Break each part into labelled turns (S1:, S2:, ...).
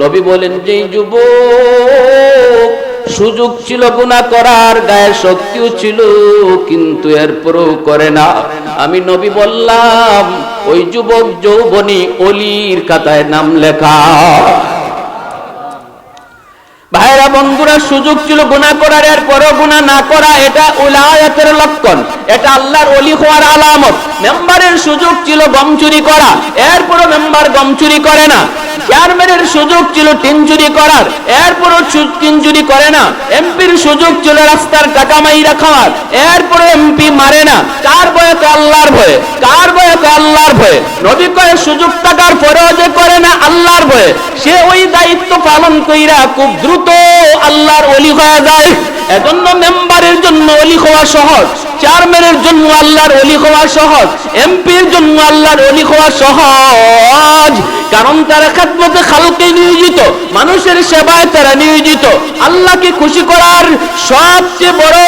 S1: নবী বলেন যে যুব সুযোগ ছিল গুণা করার গায়ে শক্তিও ছিল, কিন্তু এরপরও করে না। আমি নবী বললাম, ওই যুবক যৌবনী অলির কাতায় নাম লেখা। বন্ধুরা সুযোগ ছিল গুণা করার এর পরও গুণা না করা, এটা উলায়াতের লক্ষণ। এটা আল্লাহর অলি হওয়ার আলামত। মেম্বারের সুযোগ ছিল গম চুরি করা, এরপরও মেম্বার গম চুরি করে না। চেয়ারম্যানের সুযোগ ছিল টিন চুরি করার, এরপরও টিন চুরি করে না। এমপির সুযোগ ছিল রাস্তার টাকা মাইরা খাওয়ার এরপরে এমপি মারে না। কার বয়তে আল্লাহর ভয়ে? কার বয়তে আল্লাহর ভয়ে? নবী কয়ে সুযোগ টাকার পরেও যে করে না, আল্লাহর ভয়ে। সে ওই দায়িত্ব পালন কইরা খুব দ্রুত আল্লাহর অলি হয়ে যায়। এজন্য মেম্বারের জন্য অলি হওয়া সহজ, চেয়ারম্যানের জন্য আল্লাহর অলি হওয়া সহজ, এমপির জন্য আল্লাহর অলি হওয়া সহজ। কারণ তারা খাদমতে খালকে নিয়োজিত, মানুষের সেবায় তারা নিয়োজিত। আল্লাহকে খুশি করার সবচেয়ে বড়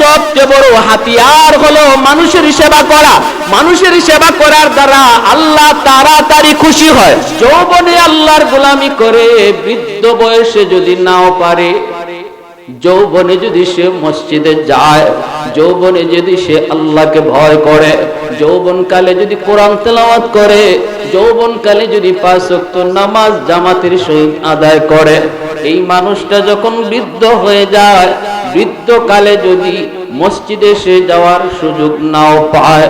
S1: সবচেয়ে বড় হাতিয়ার হলো মানুষের সেবা করা। মানুষের সেবা করার দ্বারা আল্লাহ তাড়াতাড়ি খুশি হয়। যৌবনে আল্লাহর গোলামি করে বৃদ্ধ বয়সে যদি নাও পারে যৌবনে যদি সে মসজিদে যায়, যৌবনে যদি সে আল্লাহকে ভয় করে যৌবন কালে যদি কোরআন তেলাওয়াত করে যৌবন কালে যদি পাঁচ ওয়াক্ত নামাজ জামাতের সহিত আদায় করে, এই মানুষটা যখন বৃদ্ধ হয়ে যায় বৃদ্ধ কালে যদি মসজিদে সে যাওয়ার সুযোগ নাও পায়,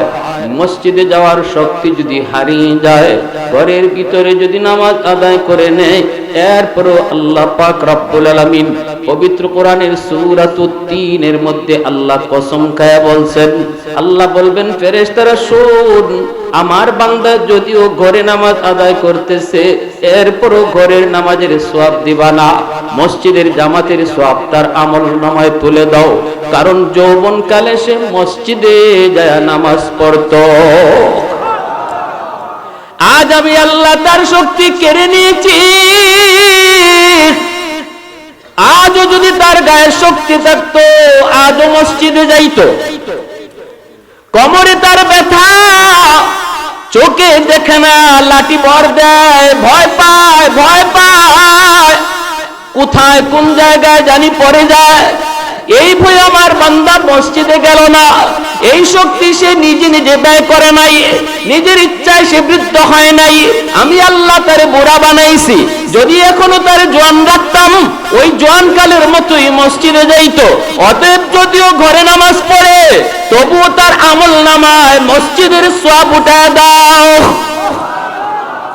S1: মসজিদে যাওয়ার শক্তি যদি হারিয়ে যায়, ঘরের ভিতরে যদি নামাজ আদায় করে নেয় এরপরও আল্লাহ পাক রব্বুল আলামিন পবিত্র কোরআনের সূরাতুত তিনের মধ্যে আল্লাহ কসম খায়া বলছেন, আল্লাহ বলবেন, ফেরেশতারা শুন আমার বান্দা যদিও ঘরে নামাজ আদায় করতেছে, এরপরও ঘরের নামাজের সোয়াব দিবা না, মসজিদের জামাতের সোয়াব তার আমল নামায় তুলে দাও, কারণ যৌবন কালে সে মসজিদে যায় নামাজ পড়তো। আজ আমি আল্লাহ তার শক্তি কেড়ে নিয়েছি। আজও যদি তার গায়ে শক্তি থাকতো, আজও মসজিদে যাইতো। কমরে তার ব্যথা, চোখে দেখে না, লাঠি ভর দেয়, ভয় পায় ভয় পায়। কোথায় কোন জায়গায় জানি পড়ে যায়। এই বই আমার বান্দা মসজিদে গেল না। এই শক্তি সে নিজে নিজে ব্যয় করে নাই। নিজের ইচ্ছায় সে বৃদ্ধ হয় নাই। আমি আল্লাহ তারে বোড়া বানাইছি। যদি এখনও তার জোয়ান রাখতাম, ওই জোয়ানকালের মতোই মসজিদে যাইত। অতএব যদিও ঘরে নামাজ পড়ে, তবুও তার আমল নামায় মসজিদের সব উঠা দাও।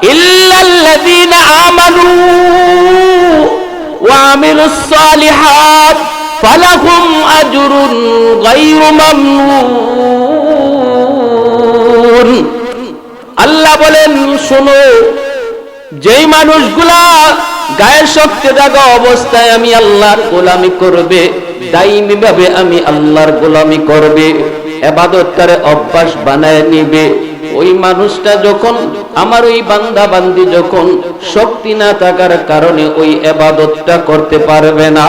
S1: ইল্লাল্লাযীনা আমানু ওয়া আমিলুস সালিহাত। فلهم أجر غير ممنون আল্লাহ বলেন শোনো যেই মানুষগুলা গায়ের শক্তি থাকা অবস্থায় আমি আল্লাহর গোলামি করবে দাইমি ভাবে আমি আল্লাহর গোলামি করবে এবাদত তারে অভ্যাস বানায় নিবে ওই মানুষটা যখন, আমার ওই বান্দা বান্দি যখন শক্তি না থাকার কারণে ওই এবাদতটা করতে পারবে না,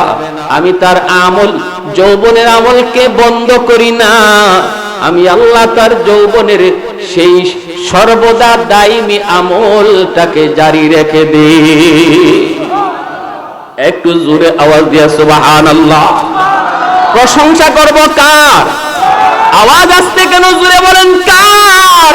S1: আমি তার আমল, যৌবনের আমলকে বন্ধ করি না। আমি আল্লাহ তার যৌবনের সেই সর্বদা দাইমি আমলটাকে জারি রেখে দিই। একটু জোরে আওয়াজ দিয়া সুবাহান আল্লাহ প্রশংসা করব কার? আওয়াজ আসতে কেন জোরে বলেন কার?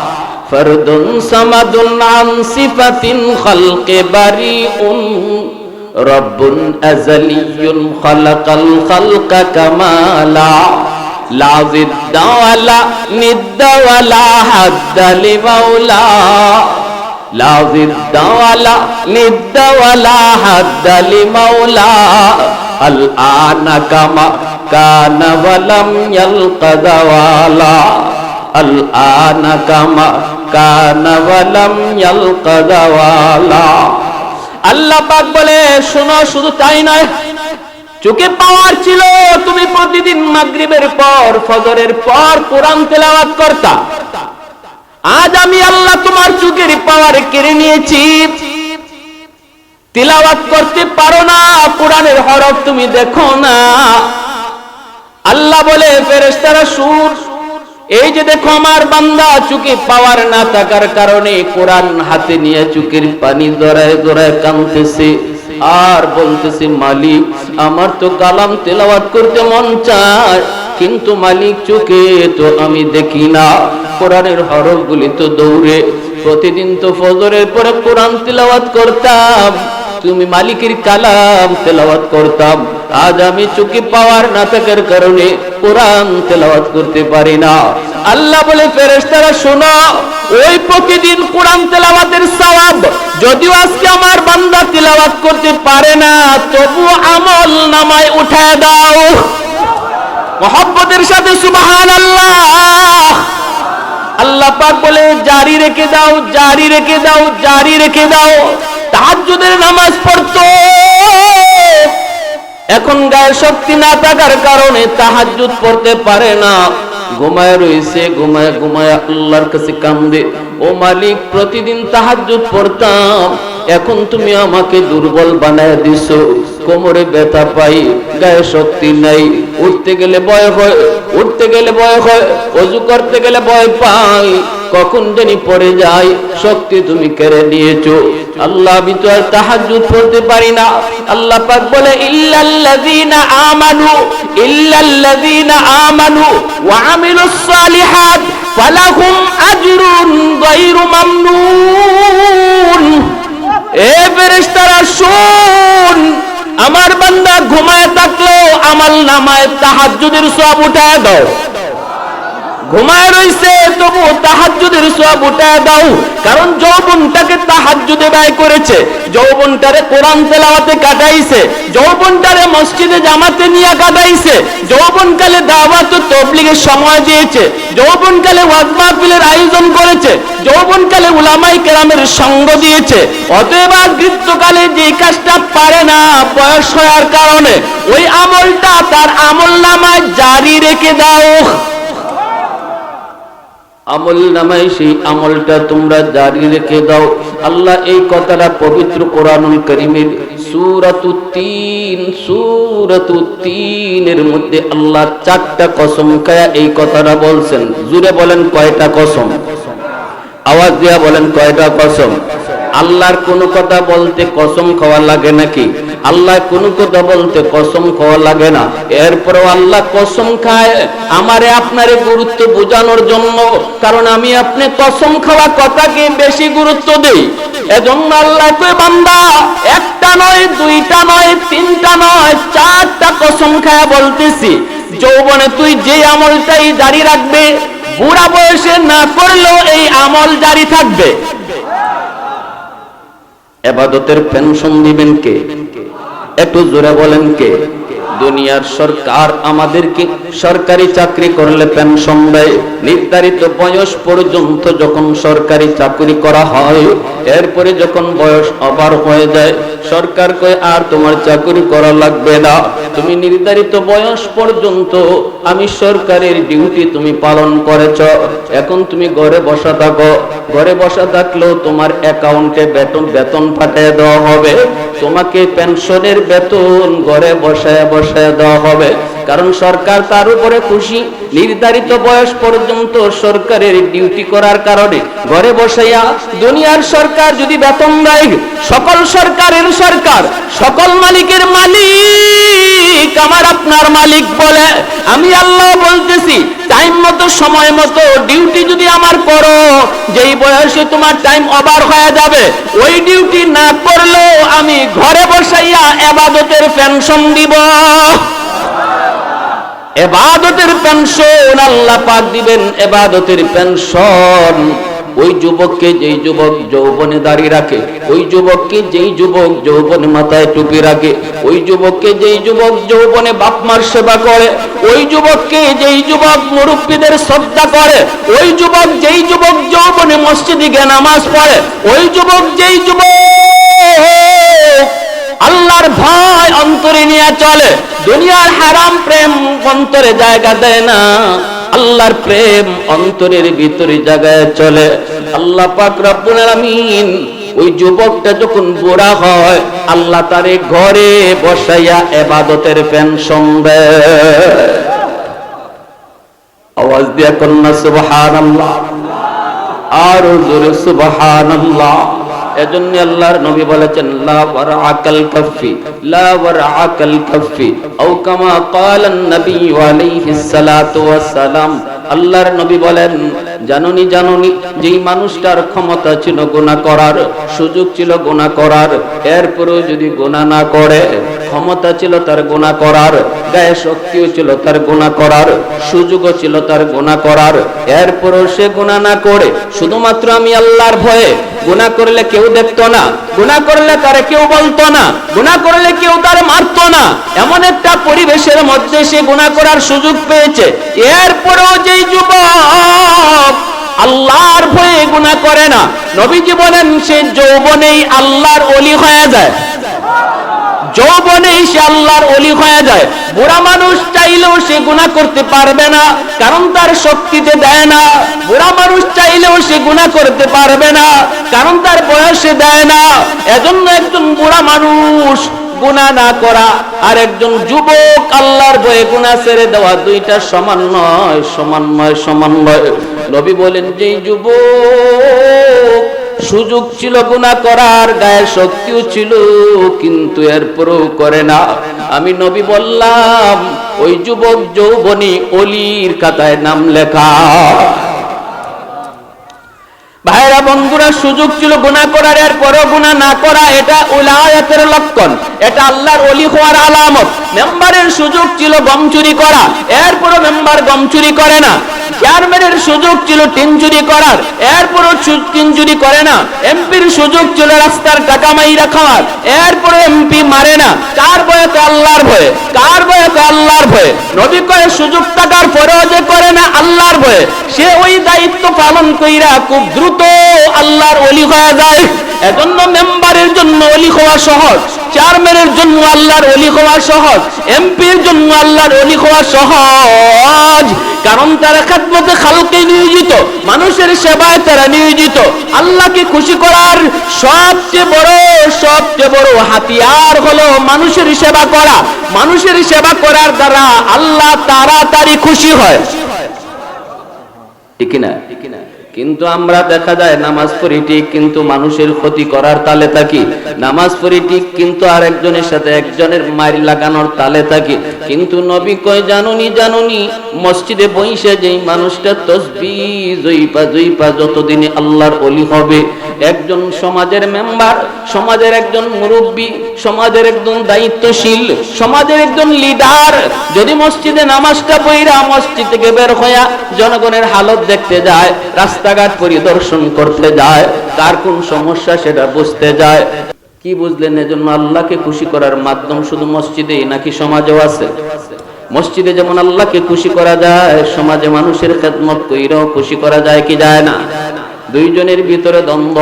S1: فرد صمد عن صفة خلق بريء. رب أزلي خلق الخلق كمالا لا ضد ولا ند ولا حد لمولا. لا ضد ولا ند ولا حد لمولا. الآن كما كان ولم يلق زوالا. الآن كما আল্লাহ পাক বলে, শোনো, শুধু তাই নয়। চোখে পাওয়ার ছিল, তুমি প্রতিদিন পর, ফজরের পর কোরআন তেলাওয়াত করতা। আজ আমি আল্লাহ তোমার চোখের পাওয়ার কেড়ে নিয়েছি। তিলাওয়াত করতে পারো না, কোরআনের হরফ তুমি দেখো না। আল্লাহ বলে ফেরেস্তারা সুর এই যে দেখো আমার বান্দা, চুকে পাওয়ার না থাকার কারণে কোরআন হাতে নিয়ে চুকের পানি জড়ায় জড়ায় কামতেছে আর বলতেছে, মালিক, আমার তো কালাম তেলাওয়াত করতে মন চায়, কিন্তু মালিক চোখে তো আমি দেখি না। কোরআনের হরফগুলি তো দৌড়ে, প্রতিদিন তো ফজরের পরে কোরআন তেলাওয়াত করতাম, তুমি মালিকের কালাম তেলাওয়াত করতাম। আজ আমি চুকি পাওয়ার নাটকের কারণে কোরআন তেলাওয়াত করতে পারি না। আল্লাহ বলে, ফেরেশতারা, শোনো, ওই প্রতিদিন কোরআন তেলাওয়াতের সওয়াব যদিও আজকে আমার বান্দা তেলাওয়াত করতে পারে না, তবু আমল নামায় উঠায় দাও। মহব্বতের সাথে সুবহানাল্লাহ। আল্লাহ পাক বলে, জারি রেখে দাও, জারি রেখে দাও, জারি রেখে দাও। তাহাজ্জুদের নামাজ পড়তো। এখন গায়ে শক্তি না থাকার কারণে তাহাজ্জুদ পড়তে পারে না। ঘুমায় রয়েছে ঘুমায় ঘুমায় আল্লাহর কাছে কান্দে। ও মালিক, প্রতিদিন তাহাজ্জুদ পড়তাম। এখন তুমি আমাকে দুর্বল বানায় দিছো, কোমরে ব্যথা পাই, গায়ে শক্তি নাই। উঠতে গেলে ভয় হয়, উঠতে গেলে ভয় হয়, অজু করতে গেলে ভয় পাই। কখন জানি পড়ে যাই শক্তি তুমি কেড়ে নিয়েছো। আল্লাহ আমি তো আর তাহাজ্জুদ পড়তে পারি না। আল্লাহ পাক বলে, ইল্লাল্লাযীনা আমানু ইল্লাল্লাযীনা আমানু ওয়া আমিলুস সালিহাত, ফালাহুম আজরুন গায়রু মামনুন। এ ফেরেশতারা, শুন, আমার বান্দা ঘুমায় থাকল আমাল নামায় তাহাজ্জুদের সওয়াব উঠায় দাও। ঘুমায় রইছে তবু তাহাজ্জুদের সব উঠায় দাও। কারণ যৌবনটাকে তাহাজ্জুদে ব্যয় করেছে। যৌবনটারে কোরআন তেলাওয়াতে কাটাইছে, যৌবনটারে মসজিদে জামাতে নিয়ে কাটাইছে। যৌবনকালে দাওয়াত তবলিগের সময় দিয়েছে, যৌবনকালে ওয়াজ মাহফিলের আয়োজন করেছে, যৌবনকালে উলামাই কেরামের সঙ্গ দিয়েছে। অতএব বৃদ্ধকালে যে কাজটা পারে না, বয়স হওয়ার কারণে ওই আমলটা তার আমল নামায় জারি রেখে দাও। আমল নামায় সেই আমলটা তোমরা জারি রেখে দাও। আল্লাহ এই কথাটা পবিত্র কোরআনুল করিমের সুরাতুত্তিন সুরাতুত্তিনের মধ্যে আল্লাহ চারটা কসম খায়া এই কথাটা বলছেন। জুড়ে বলেন কয়টা কসম? আওয়াজ দিয়া বলেন কয়টা কসম? আল্লাহর কোনো কথা বলতে কসম খাওয়া লাগে নাকি? আল্লাহ কোনো কথা বলতে কসম খাওয়া লাগে না। এরপরেও আল্লাহ কসম খায়। আমারে আপনারে গুরুত্ব বোঝানোর জন্য, কারণ আমি আপনি কসম খাওয়া কথাকে বেশি গুরুত্ব দেই। এবাদতের পেনশন দিবেন কে? একটু জোরে বলেন কে? দুনিয়ার সরকার আমাদেরকে সরকারি চাকরি করলে পেনশন দেয়। নির্ধারিত বয়স পর্যন্ত যখন সরকারি চাকরি করা হয়, এরপরে যখন বয়স অবার হয়ে যায়, সরকার কয়, আর তোমার চাকরি করা লাগবে না। তুমি নির্ধারিত বয়স পর্যন্ত আমি সরকারের ডিউটি তুমি পালন করেছ। এখন তুমি ঘরে বসা থাকো। ঘরে বসা থাকলেও তোমার অ্যাকাউন্টে বেতন বেতন পাঠিয়ে দেওয়া হবে। তোমাকে পেনশনের বেতন ঘরে বসায় বসায় দেওয়া হবে। কারণ সরকার তার উপরে খুশি। নির্ধারিত বয়স পর্যন্ত সরকারের ডিউটি করার কারণে ঘরে বসাইয়া দুনিয়ার সরকার যদি বেতন দেয়, সকল সরকারের সরকার, সকল মালিকের মালিক, আমার আপনার মালিক বলে। আমি আল্লাহ বলতেছি টাইম মতো, সময় মতো ডিউটি যদি আমার করো, যেই বয়সে তোমার টাইম ওভার হয়ে যাবে, ওই ডিউটি না করলেও আমি ঘরে বসাইয়া এবাদতের পেনশন দিব। এবাদতের পেনশন আল্লাহ পাক দিবেন, এবাদতের পেনশন ওই যুবককে যেই যুবক যৌবনে দাঁড়িয়ে রাখে, ওই যুবককে যেই যুবক যৌবনে মাথায় টুপি রাখে, ওই যুবককে যেই যুবক যৌবনে বাপ মার সেবা করে, ওই যুবককে যেই যুবক মুরব্বীদের শ্রদ্ধা করে, ওই যুবক যেই যুবক যৌবনে মসজিদে গিয়ে নামাজ পড়ে, ওই যুবক যেই যুবক আল্লাহর ভয় অন্তরে নিয়ে চলে। দুনিয়ার হারাম প্রেম অন্তরে জায়গা দেয় না। আল্লাহর প্রেম অন্তরের ভিতরে জায়গায় চলে। আল্লাহ পাক ওই যুবকটা যখন বুড়া হয়, আল্লাহ তারে ঘরে বসাইয়া এবাদতের পেনশন আওয়াজ দিয়া কন্যা, সুবহানাল্লাহ। আর জোরে, সুবহানাল্লাহ। এজন্য আল্লাহর নবী বলেছেন, লা ওয়ারাকাল কাফি লা ওয়ারাকাল কাফি আও কামা ক্বালান নবী আলাইহিস সালাতু ওয়াস সালাম। আল্লাহর নবী বলেন জাননি জাননি। যেই মানুষটার ক্ষমতা ছিল গোনা করার, সুযোগ ছিল গোনা করার, এরপরেও যদি গোনা না করে, ক্ষমতা ছিল তার গোনা করার, গায়ে শক্তিও ছিল তার গোনা করার, সুযোগও ছিল তার গোনা করার, এরপরেও সে গুনাহ না করে। শুধুমাত্র আমি আল্লাহর ভয়ে গুনাহ করলে কেউ দেখতো না, গুনাহ করলে তারে কেউ বলতো না, গুনাহ করলে কেউ তারে মারতো না। এমন একটা পরিবেশের মধ্যে সে গুনাহ করার সুযোগ পেয়েছে। এরপরেও যেই যুবক আল্লাহর ভয়ে গুনাহ করে না। নবীজি বলেন, সে যৌবনেই আল্লাহর অলি হয়ে যায়। যৌবনে সে আল্লাহর অলি হয়ে যায়। বুড়া মানুষ চাইলেও সে গুনাহ করতে পারবে না, কারণ তার শক্তিতে দেয় না। বুড়া মানুষ চাইলেও সে গুনাহ করতে পারবে না, কারণ তার বয়সে দেয় না। এজন্য একজন বুড়া মানুষ গুনাহ না করা, আর একজন যুবক আল্লাহর ভয়ে গুনাহ ছেড়ে দেওয়া দুইটা সমান নয় সমান নয় সমান নয়। নবী বলেন যে যুবক সুযোগ ছিল গুণা করার গায়ে শক্তিও ছিল, কিন্তু এরপরও করে না। আমি নবী বললাম, ওই যুবক যৌবনী অলির কাতায় নাম লেখা। ভাইরা, বন্ধুরা, সুযোগ ছিল গুনাহ করার এর পরেও গুনাহ না করা, এটা উলায়াতের লক্ষণ। এটা আল্লাহর ওলি হওয়ার আলামত। মেম্বারের সুযোগ ছিল গম চুরি করা, এরপরও মেম্বার গম চুরি করে না। চেয়ারম্যানের সুযোগ ছিল টিন চুরি করার, এরপরও টিন চুরি করে না। এমপির সুযোগ ছিল রাস্তার টাকা মাইরা খাওয়ার, এরপরও এমপি মারে না। কার ভয়ে? আল্লাহর ভয়ে। কার ভয়ে? আল্লাহর ভয়ে। নবী কয়ে সুযোগ থাকার পরেও যে করে না, আল্লাহর ভয়ে। সে ওই দায়িত্ব পালন কইরা খুব দ্রুত আল্লাহর অলি হয়ে যায়। এজন্য মেম্বারের জন্য অলি হওয়া সহজ, চেয়ারম্যানের জন্য আল্লাহর অলি হওয়া সহজ জন্য আল্লাহর অলি হওয়া সহজ। কারণ তারা খাদমতে খালকে নিয়োজিত, মানুষের সেবায় তারা নিয়োজিত। আল্লাহকে খুশি করার সবচেয়ে বড় সবচেয়ে বড় হাতিয়ার হলো মানুষের সেবা করা। মানুষের সেবা করার দ্বারা আল্লাহ তাড়াতাড়ি খুশি হয়। ঠিক না ঠিক না কিন্তু আমরা দেখা যায় নামাজ পড়ি ঠিক, কিন্তু মানুষের ক্ষতি করার তালে থাকি। নামাজ পড়ি ঠিক, কিন্তু আর একজনের সাথে একজনের মারি লাগানোর তালে থাকি। কিন্তু নবী কয়, জানুনি জানুনি, মসজিদে বইসে যেই মানুষটা তসবি, জইপা জইপা যতদিনে আল্লাহর অলি হবে। একজন সমাজের মেম্বার, সমাজের একজন মুরব্বী, সমাজের একজন দায়িত্বশীল, সমাজের একজন লিডার। যদি মসজিদে নামাজটা বইরা মসজিদ থেকে বের হইয়া জনগণের হালত দেখতে যায় রাস্তাঘাট পরিদর্শন করতে যায়, কার কোন সমস্যা সেটা বুঝতে যায়। কি বুঝলেন এজন্য আল্লাহকে খুশি করার মাধ্যম শুধু মসজিদেই নাকি সমাজেও আছে? মসজিদে যেমন আল্লাহকে খুশি করা যায়, সমাজে মানুষের খেদমত কইরাও খুশি করা যায় কি যায় না? দুইজনের ভিতরে দ্বন্দ্ব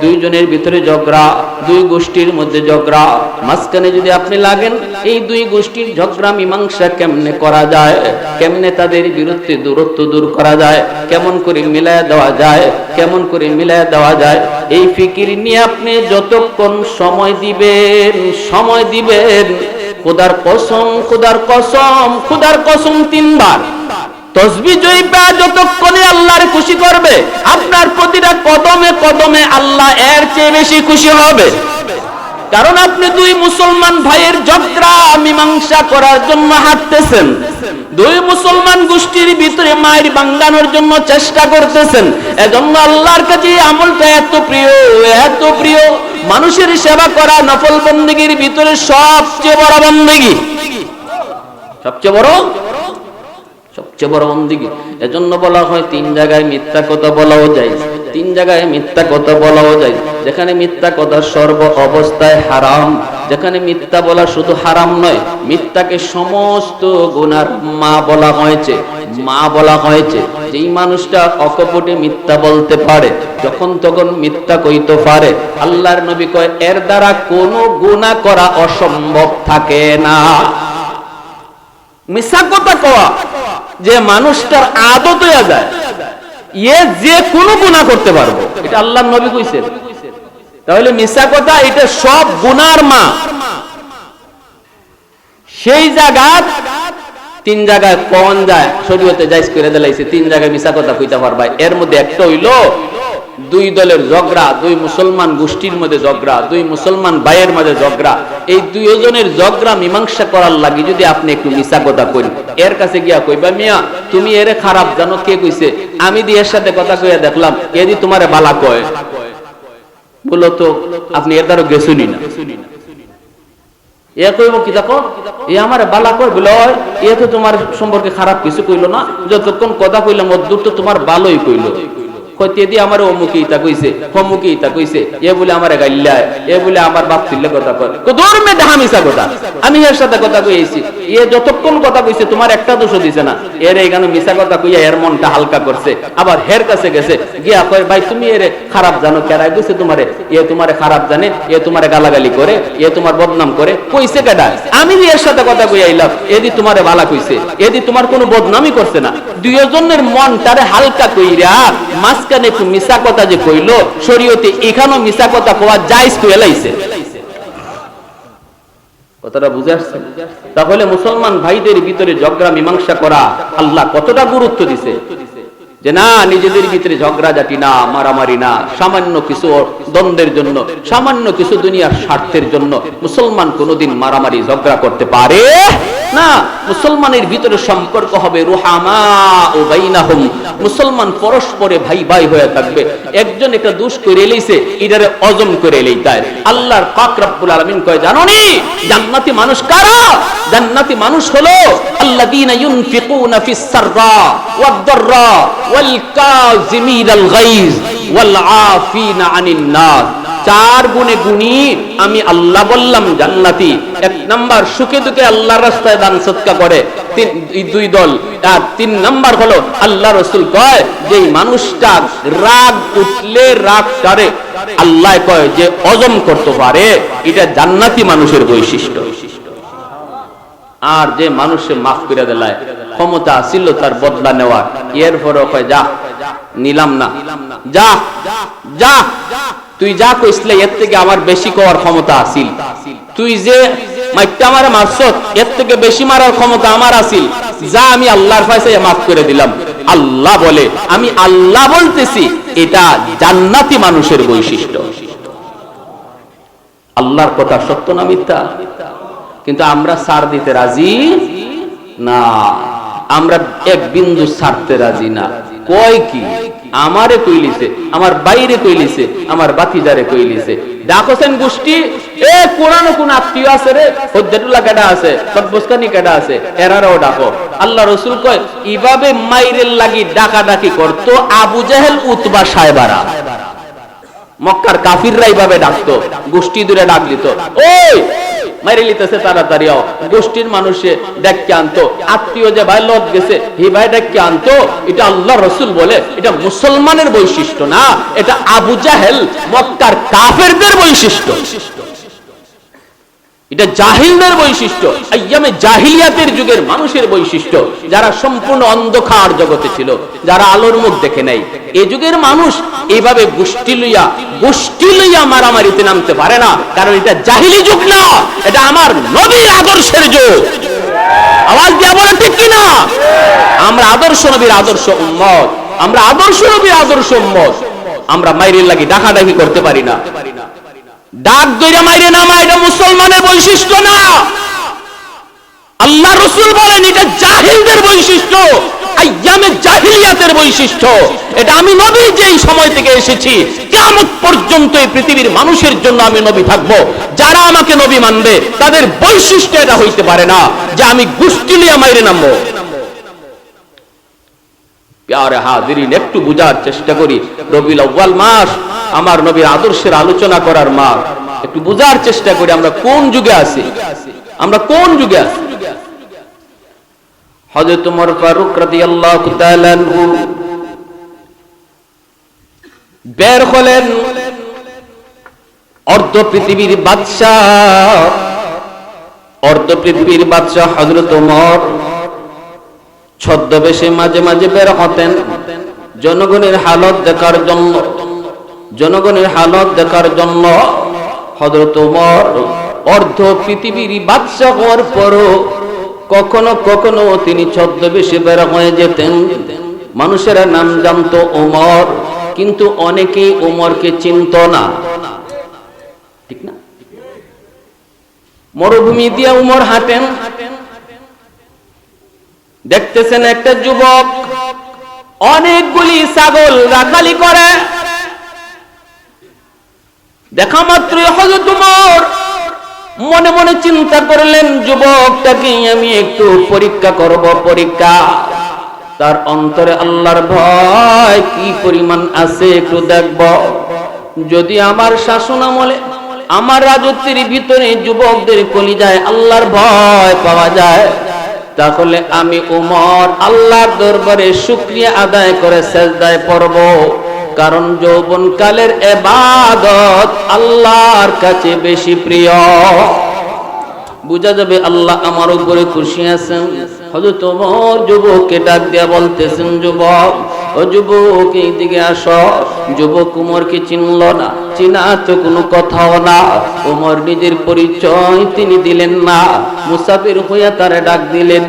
S1: দুইজনের ভিতরে ঝগড়া, দুই গোষ্ঠীর মধ্যে ঝগড়া। মাঝখানে যদি আপনি লাগেন, এই দুই গোষ্ঠীর ঝগড়া মীমাংসা কেমনে করা যায়? কেমনে তাদের বিরুদ্ধে দূরত্ব দূর করা যায়? কেমন করে মিলায় দেওয়া যায়? কেমন করে মিলায় দেওয়া যায়? এই ফিকির নিয়ে আপনি যতক্ষণ সময় দিবেন সময় দিবেন, খোদার কসম খোদার কসম খোদার কসম তিনবার। তসবি জয়িপা যতক্ষণে আল্লাহর খুশি করবে, আপনার প্রতিটা কদমে কদমে আল্লাহ এর চেয়ে বেশি খুশি হবে। কারণ আপনি দুই মুসলমান ভাইয়ের ঝগড়া, মীমাংসা করার জন্য হাঁটতেছেন। দুই মুসলমান গোষ্ঠীর ভিতরে মায়ের বাঙ্গানোর জন্য চেষ্টা করতেছেন। এজন্য আল্লাহর কাছে আমলটা এত প্রিয় এত প্রিয়। মানুষের সেবা করা, নফল বন্দীগীর ভিতরে সবচেয়ে বড় বন্দীগী। সবচেয়ে বড় সবচেয়ে বড় অন্দিকে এজন্য বলা হয় তিন জায়গায় মিথ্যা কথা বলাও যায়। তিন জায়গায় মিথ্যা কথা বলাও যায়। যেখানে মিথ্যা কথা সর্ব অবস্থায় হারাম, যেখানে মিথ্যা বলা শুধু হারাম নয়, মিথ্যাকে সমস্ত গুনার মা বলা হয়েছে, মা বলা হয়েছে। যেই মানুষটা অকপটে মিথ্যা বলতে পারে, যখন তখন মিথ্যা কইতে পারে, আল্লাহর নবী কয়, এর দ্বারা কোনো গুনাহ করা অসম্ভব থাকে না। কথা কওয়া যে মানুষটার আদত হয়ে যায় ইয়ে যে কোনো গুনাহ করতে পারব। এটা আল্লাহর নবী কইছেন। তাহলে কথা, এটা সব গুনার মা। সেই জায়গা তিন জায়গায় কোন যায়, শরীয়তে জাইজ করে দিলাইছে, তিন জায়গায় মিশা কথা কইতে পারবা। এর মধ্যে একটা হইল দুই দলের ঝগড়া, দুই মুসলমান গোষ্ঠীর মধ্যে ঝগড়া, দুই মুসলমান ভাইয়ের মধ্যে ঝগড়া, এই দুইজনের ঝগড়া মীমাংসা করার লাগি যদি আপনি একটু মিশা কথা করেন এর কাছে গিয়া কইবা, মিয়া, তুমি এরে খারাপ জানো, কে কইছে? আমি দিয়ে এর সাথে কথা কইয়া দেখলাম এদি তোমারে বালা কয়। বলো তো, আপনি এর দ্বারা গেছুনি না। এ এ আমার বালা কই বলে এ তোমার সম্পর্কে খারাপ কিছু কইলো না। যতক্ষণ কথা কইলাম অদ্দূর তোমার ভালোই কইলো। তোমার একটা দোষ দিছে না। এর কথা কইয়া এর মনটা হালকা করছে, আবার হের কাছে গেছে, গিয়া ভাই, তুমি এর খারাপ জানো কেরাই কইছে তোমারে? এ তোমারে খারাপ জানে, এ তোমারে গালাগালি করে, এ তোমার বদনাম করে, কইছে কেডা? আমি এর সাথে কথা কই আইলাম এদি তোমারে বালা কইছে এদি তোমার কোনো বদনামই করছে না। দুইজনের মন তারে হালকা কইরা মাঝখানে একটু মিশা কথা যে কইলো, শরীয়তে এখানেও মিশা কথা কোয়া যায় তো এলাইছে কথাটা বুঝে আসছে? তাহলে মুসলমান ভাইদের ভিতরে ঝগড়া, মীমাংসা করা আল্লাহ কতটা গুরুত্ব দিছে? যে না, নিজেদের ভিতরে ঝগড়া জাতি না, মারামারি না, সামান্য কিছু দ্বন্দ্বের জন্য, সামান্য কিছু দুনিয়ার স্বার্থের জন্য মুসলমান কোনোদিন মারামারি, ঝগড়া করতে পারে? না, মুসলমানের ভিতরে সম্পর্ক হবে রুহামা ও বাইনাহুম। মুসলমান পরস্পরে ভাই ভাই হয়ে থাকবে। একজন একটা দুষ করে এলেইছে এটারে অজম করে এলেই তাই আল্লাহর পাক রব্বুল আলামিন কয় জানোনি জান্নাতি মানুষ কারা? জান্নাতি মানুষ হলো আল্লাযীনা ইউনফিকুনা ওয়াল কাযিমিনাল গায়জ ওয়াল আফিনা আনিন নাস চার গুণে গুণী আমি আল্লাহ বললাম জান্নাতি। এক নাম্বার সুখে দুঃখে আল্লাহর রাস্তায় দান সৎকা করে। তিন দুই দল। আর তিন নাম্বার হলো আল্লাহ রসুল কয় যে মানুষটা রাগ উঠলে রাগ করে আল্লাহ কয় যে অজম করতে পারে। এটা জান্নাতি মানুষের বৈশিষ্ট্য। আর যে মানুষে মাফ করে দিলায় ক্ষমতা ছিল তার বদলা নেওয়ার এর পরও যা, নিলাম না। যা যা, তুই যা কইসলে এর থেকে আমার বেশি করার ক্ষমতা আছিল তুই যে আমার এর থেকে বেশি মারার ক্ষমতা আমার যা আমি আল্লাহর ফাইসে মাফ করে দিলাম। আল্লাহ বলে, আমি আল্লাহ বলতেছি, এটা জান্নাতি মানুষের বৈশিষ্ট্য। আল্লাহর কথা সত্য না মিথ্যা? কিন্তু আমরা সার দিতে রাজি না। আমরা এক বিন্দু ছাড়তে রাজি না। কয় কি? আমারে কইলিছে, আমার বাইরে কইলিছে, আমার বাতিজারে কইলিছে। ডাকছেন গোষ্ঠী, এ কোরআন কোন আত্মীয় আছে রে? হদ্দেটুলা কেডা আছে? সব্বস্কানি কেডা আছে? এরারও ডাকো। আল্লাহ রসুল কয় ইভাবে মাইরের লাগি ডাকা ডাকি করতো আবু জাহেল, উতবা সাহেবারা। মক্কার কাফিররা এইভাবে ডাকতো, গোষ্ঠী দূরে ডাক দিত, ওই মাইরে লিতেছে তাড়াতাড়িও গোষ্ঠীর মানুষে ডেককে আনতো। আত্মীয় যে ভাই লোক গেছে, হি ভাই ডেককে আনতো, এটা আল্লাহ রসুল বলে, এটা মুসলমানের বৈশিষ্ট্য না, এটা আবু জাহেল মক্কার কাফেরদের বৈশিষ্ট্য। এটা জাহিলদের বৈশিষ্ট্য। জাহিলিয়াতের যুগের মানুষের বৈশিষ্ট্য, যারা সম্পূর্ণ অন্ধকার জগতে ছিল, যারা আলোর মুখ দেখে নাই। এ যুগের মানুষ এইভাবে গোষ্ঠী লইয়া গোষ্ঠী লইয়া মারামারিতে নামতে পারে না, কারণ এটা জাহিলি যুগ না, এটা আমার নবীর আদর্শের যুগ। আওয়াজ দিয়া বলেন ঠিক কিনা আমরা আদর্শ নবীর আদর্শ উম্মত, আমরা আদর্শ নবীর আদর্শ উম্মত। আমরা মাইরের লাগি ডাকাডাকি করতে পারি না। ডাক দইরা মাইরে নামা এটা মুসলমানের বৈশিষ্ট্য না। আল্লাহ রসুল বলেন, এটা জাহিলদের বৈশিষ্ট্য সময় থেকে এসেছি পর্যন্ত এই পৃথিবীর মানুষের জন্য আমি যারা আমাকে নবী মানবে, তাদের বৈশিষ্ট্য এটা হইতে পারে না যে আমি গোষ্ঠী লিয়া মাইরে নামবো। প্যারে হাজিরিন, একটু বুঝার চেষ্টা করি। রবিউল আউয়াল মাস, আমার নবীর আদর্শের আলোচনা করার মাস। একটু বুঝার চেষ্টা করি আমরা কোন যুগে আছি। আমরা কোন যুগে আছি? হযরত ওমর ফারুক রাদিয়াল্লাহু তাআলা আনহু বের হলেন। অর্ধ পৃথিবীর বাদশাহ, অর্ধ পৃথিবীর বাদশাহ হযরত ওমর ছদ্মবেশে মাঝে মাঝে বের হতেন। জনগণের হালত দেখার জন্য, জনগণের হালত দেখার জন্য হযরত ওমর অর্ধ পৃথিবীর বাদশাহ হওয়ার পরও কখনো কখনো তিনি ছদ্মবেশে বের হয়ে যেতেন। মানুষেরা নাম জানতো ওমর কিন্তু অনেকেই ওমরকে চিনত না। ঠিক না? মরুভূমি দিয়ে উমর হাঁটেন। দেখতেছেন একটা যুবক, অনেকগুলি ছাগল রাখালি করে। দেখা মাত্র উমর মনে মনে চিন্তা করলেন যুবকটাকে আমি একটু পরীক্ষা করব, পরীক্ষা। তার অন্তরে আল্লাহর ভয়, কি পরিমাণ আছে একটু দেখব। যদি আমার শাসন আমলে, আমার রাজত্বের ভিতরে যুবকদের কলিজায় আল্লাহর ভয় পাওয়া যায় তাহলে আমি উমর আল্লাহর দরবারে শুক্রিয়া আদায় করে সেজদায় পড়ব। কারণ যৌবন কালের এবাদত আল্লাহর কাছে বেশি প্রিয়। বুঝা যাবে আল্লাহ আমার উপরে খুশি আছেন? হয়তো তোমার যুবককে ডাক দিয়া বলতেছেন, যুবক, ও যুবক এই দিকে আস। যুবক উমরকে চিনল না, চিনা তো কোনো কথাও না। উমর নিজের পরিচয় তিনি দিলেন না। মুসাফির হইয়া তারা ডাক দিলেন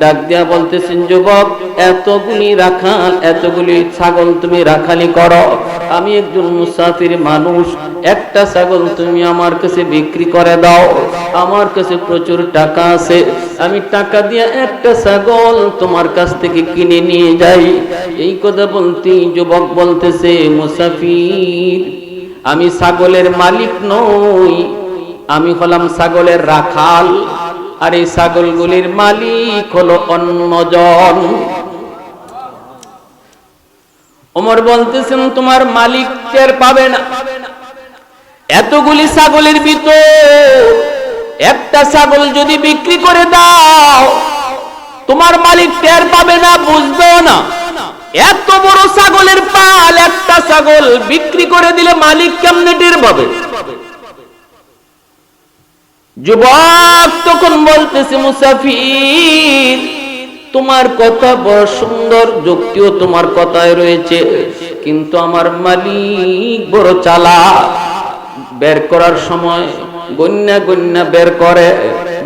S1: ডাক দিয়া বলতেছেন, যুবক এতগুলি রাখাল এতগুলি ছাগল তুমি রাখালি করো। আমি একজন মুসাফির মানুষ, একটা ছাগল তুমি আমার কাছে বিক্রি করে দাও। আমার কাছে প্রচুর টাকা আছে। আমি টাকা দিয়ে একটা ছাগল তোমার কাছ থেকে কিনে নিয়ে যাই। এই কথা বলতে যুবক বলতেছে, মুসাফির, আমি ছাগলের মালিক নই, আমি হলাম ছাগলের রাখাল। আর এই ছাগলগুলির মালিক হলো অন্যজন। ওমর বলতেছেন, তোমার মালিক টের পাবে না। এতগুলি ছাগলের ভিতর একটা ছাগল যদি বিক্রি করে দাও, তোমার মালিক টের পাবে না, বুঝবেও না। এত বড় ছাগলের পাল একটা ছাগল বিক্রি করে দিলে মালিক কেমনে টের পাবে? যুবক, তখন বলতেছে, মুসাফির, তোমার কথা বড় সুন্দর, যুক্তিও তোমার কথায় রয়েছে। কিন্তু আমার মালিক বড় চালা বের করার সময় গন্যা গন্যা বের করে,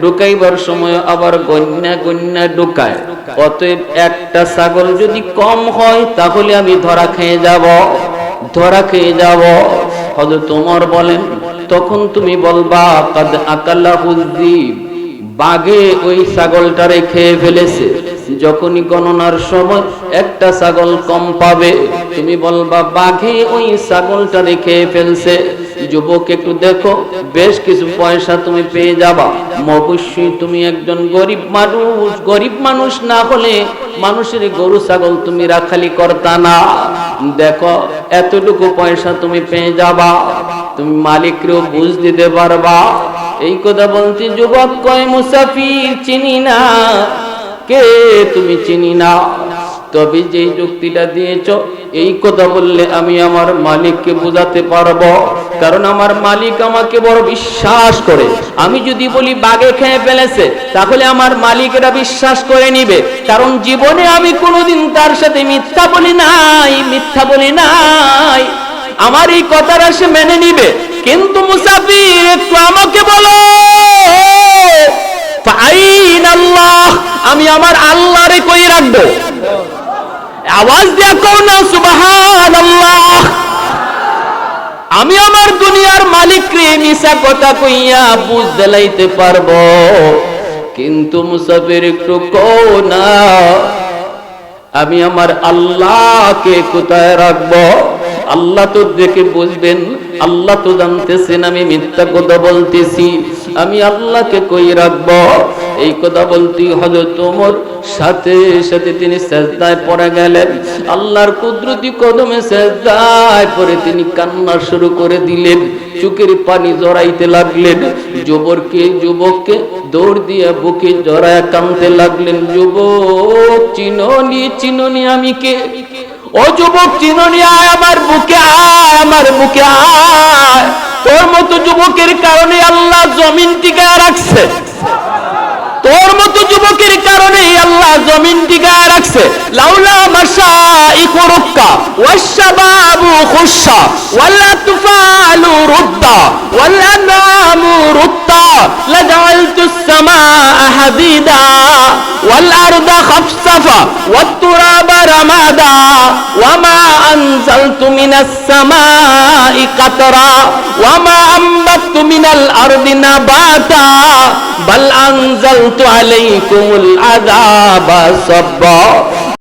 S1: ঢুকাইবার সময় আবার গন্যা গন্যা ঢুকায়। অতএব একটা ছাগল যদি কম হয়, তাহলে আমি ধরা খেয়ে যাব, ধরা খেয়ে যাব। হয়তো ওমর বলেন তখন তুমি বলবা কাদ আকাল্লা হুদ্দীপ বাঘে ওই ছাগলটারে খেয়ে ফেলেছে। যখনই গণনার সময় একটা ছাগল কম পাবে, তুমি বলবা, বাঘে ওই ছাগলটা খেয়ে ফেলছে। যুবক, একটু দেখো, বেশ কিছু পয়সা তুমি পেয়ে যাবা। অবশ্যই তুমি একজন গরিব মানুষ। গরিব মানুষ না হলে মানুষের গরু ছাগল তুমি রাখালি করতা না। দেখো, এতটুকু পয়সা তুমি পেয়ে যাবা। তুমি মালিককেও বুঝ দিতে পারবা। এই কথা বলতে যুবক কয়, মুসাফির চিনি না। কে তুমি চিনি না? তবে যে যুক্তিটা দিয়েছ, এই কথা বললে আমি আমার মালিককে বোঝাতে পারব। কারণ আমার মালিক আমাকে বড় বিশ্বাস করে। আমি যদি বলি বাগে খেয়ে ফেলেছে, তাহলে আমার মালিকেরা বিশ্বাস করে নিবে। কারণ জীবনে আমি কোনোদিন তার সাথে মিথ্যা বলি নাই, মিথ্যা বলি নাই। আমার এই কথাটা সে মেনে নিবে। কিন্তু মুসাফির, একটু আমাকে বলো। আমি আমার আল্লাহরে কই রাখব? আওয়াজ দিয়া কও না সুবহান আল্লাহ আমি আমার দুনিয়ার মালিক রে মিশা কথা কইয়া বুঝ দিলাইতে পারব। কিন্তু মুসাফির, একটু কও না, আমি আমার আল্লাহকে কোথায় রাখব? আল্লাহ তো দেখে বুঝবেন, আল্লাহ তো জানতেছেন আমি মিথ্যা কথা বলতেছি। আমি আল্লাহকে কই রাখব? এই কথা বলতেই হজরত ওমর সাথে সাথে তিনি সেজদায় পড়ে গেলেন। আল্লাহর কুদরতি কদমে সেজদায় পরে তিনি কান্না শুরু করে দিলেন। চুকের পানি জড়াইতে লাগলেন। যুবককে যুবককে দৌড় দিয়ে বুকে জড়ায় কামতে লাগলেন। যুবক, চিননি চিননি আমি কে? ও যুবক চিননি আয় আমার বুকে, আয় আমার বুকে, আয়। তোর মতো যুবকের কারণে আল্লাহ জমিন টিকা রাখছে। তোর মতো যুবকের কারণে আল্লাহ জমিন টিকায় রাখছে। লাউলা মাসা ইকুরুক্কা ওয়াশাবাবু খুশা ওয়ালা তুফালু রুদ্দা ওয়ালা নামু রুদ্দা, লাজালতু সামাআ হাদিদা, ওয়াল আরদা খাফসাফা ওয়াত তুরাবা রামাদা, ওয়ামা আনজালতু মিনাস সামাই কাতরা, ওয়ামা আম্বাতু মিনাল আরদি নাবাতা, বাল عليكم العذاب صبا.